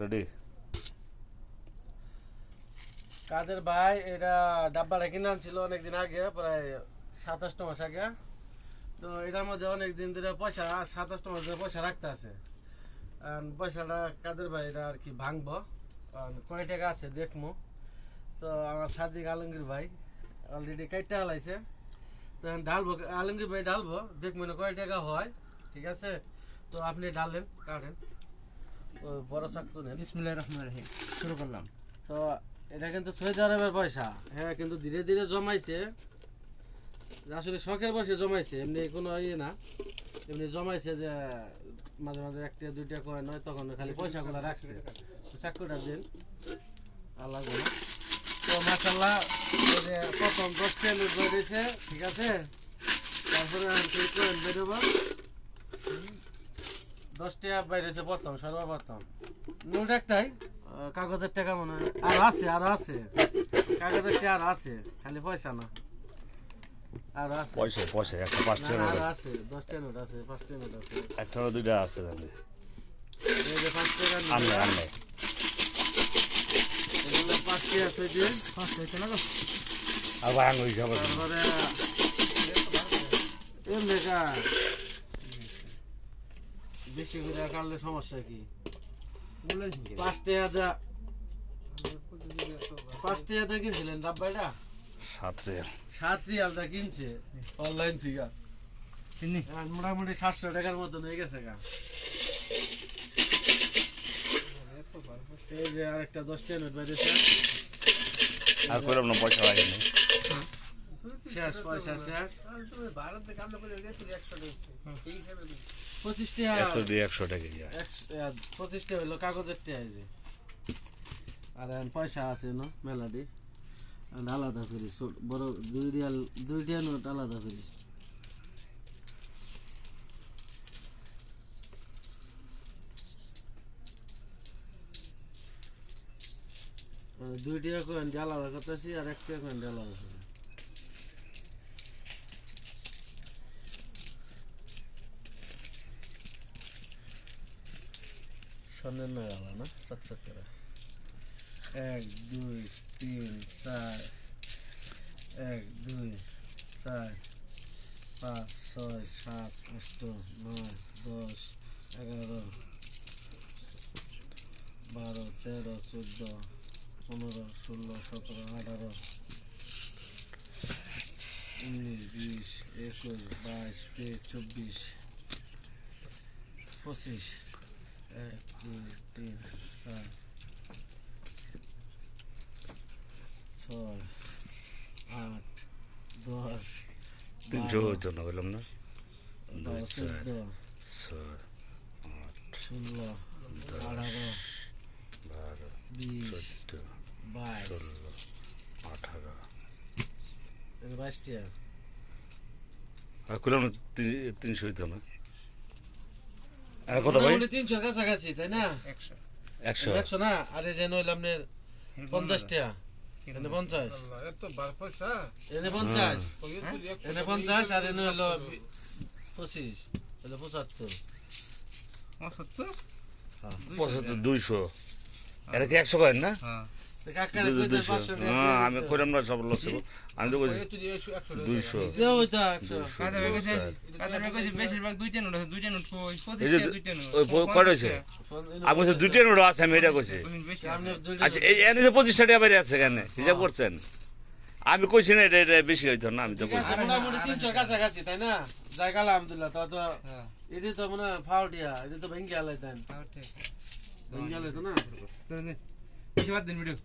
Ready কাদের ভাই, এটা অনেকদিন আগে, প্রায় মাস আগে। তো এটার মধ্যে অনেক দিন ধরে পয়সা মাস ধরে পয়সা রাখতে আছে। পয়সাটা কাদের ভাই, এটা আর কি কয় টাকা আছে দেখমু। তো আমার সাদিক আলমগীর ভাই অলরেডি কাইটটা হালাইছে। তো ঢালবো, আলমগীর ভাই ঢালবো দেখব না কয় টাকা হয়, ঠিক আছে? তো আপনি ঢালেন, কাটেন। বড় চাকু নেন বিসমিল্লাহির রহমানির রহিম। শুরু করলাম। তো এটা কিন্তু সৌদি আরবের পয়সা। হ্যাঁ কিন্তু ধীরে ধীরে জমাইছে। আসলে শখের বসে জমাইছে এমনি কোনো ইয়ে না। এমনি জমাইছে যে মাঝে মাঝে একটা দুইটা কয়েন নয় তখন খালি পয়সাগুলো রাখছে। তো দিন। আল্লাহ তো মাসাল্লাহ প্রথম দশটা নোট বেরিয়েছে ঠিক আছে? তারপরে কয়েন বেরোবো? দশটা বাইরেছে প্রথম সর্বপ্রথম। নোট একটাই? কাগজের টাকা মনে হয়। আর আছে আর আছে। কাগজের টাকা আর আছে খালি পয়সা না। আর আছে। পয়সা পয়সা একটা পাঁচটা নোট আর আছে। দশটা নোট আছে পাঁচটা নোট আছে। একটা দুইটা আছে জানি এই যে পাঁচ নোট, আনলে আনলে। এগুলো পাঁচ টাকা আছে দিয়ে পাঁচ হইতে না আর ভাঙ যাবে এমনি কা বেশি করে কাটলে সমস্যা কি? পাঁচ টাকা পাঁচ টাকা কিনছিলেন ডাব্বাইটা সাত রিয়াল। সাত রিয়ালটা কিনছে। অনলাইন থেকে। মোটামুটি সাতশো টাকার মতন হয়ে গেছে গা। এই যে আরেকটা দশটা নোট বেরিয়েছে আর কইলাম না পয়সা লাগেনি। শেষ পয়সা শেষ পঁচিশ টাকা একশো দুই একশো টাকা দিয়ে। একশ- আহ, পঁচিশ টাকা হইল কাগজের টাকা আর পয়সা আছে না মেলাডি আলাদা করি বড় দুই রিয়াল দুই রিয়াল নোট আলাদা করি। দুই টাকা কয়েন আলাদা করতেছি আর এক টাকা কয়েন আলাদা করি স্বর্ণের নয় আলা না? চকচক করে। এক, দুই, তিন, চার। এক, দুই, চার, পাঁচ, ছয়, সাত, আট, নয়, দশ, এগারো, বারো, তেরো, চোদ্দ, পনেরো, ষোলো, সতেরো, আঠারো, উনিশ, বিশ, একুশ, বাইশ, তেইশ, চব্বিশ, পঁচিশ। এক দুই তিন চার ছয় আট দশ তিনশো না বললাম না? দুই চার ছয় আট ষোলো আঠারো বারো বিশ বাইশ ষোলো আঠারো। বাইশটা আর। তিন- তিনশো হইতো না আর কত ভাই? মোটামুটি তিনশোর কাছাকাছি তাই না? একশো। একশো? একশো না? আরে যে নইল আপনার পঞ্চাশ টাকা। এনে পঞ্চাশ। এনে পঞ্চাশ। এনে পঞ্চাশ আর এনে হলো বি- পঁচিশ। হলো পঁচাত্তর। পঁচাত্তর? পঁচাত্তর দুইশো। এটা কি একশো কয়েন না? হ্যাঁ। পাঁচশো হ্যাঁ আমি। কইলাম না সব ছিল। আমি তো কইছি দুইশো। পঁচিশ? আমি বলছি দুইটা নোট আছে আমি এটা কইছি। আচ্ছা এই এনে যে পঁচিশটা টাকা বেরিয়ে আছে কেন? হিসাব করছেন? আমি কইছি না এটা এটা বেশি হইতো না আমি তো ঠিক কইছি। মোটামুটি তিনশোর কাছাকাছি তাই না? জায়গা আলহামদুলিল্লাহ তো তো হ্যাঁ। এটি তো মনে হয় ফাউটিয়া এটি তো ভেঙ্গে আলাইতেন তাও ঠিক ভেঙ্গে আলাইতো না তো বেশি বাদ দিন ভিডিও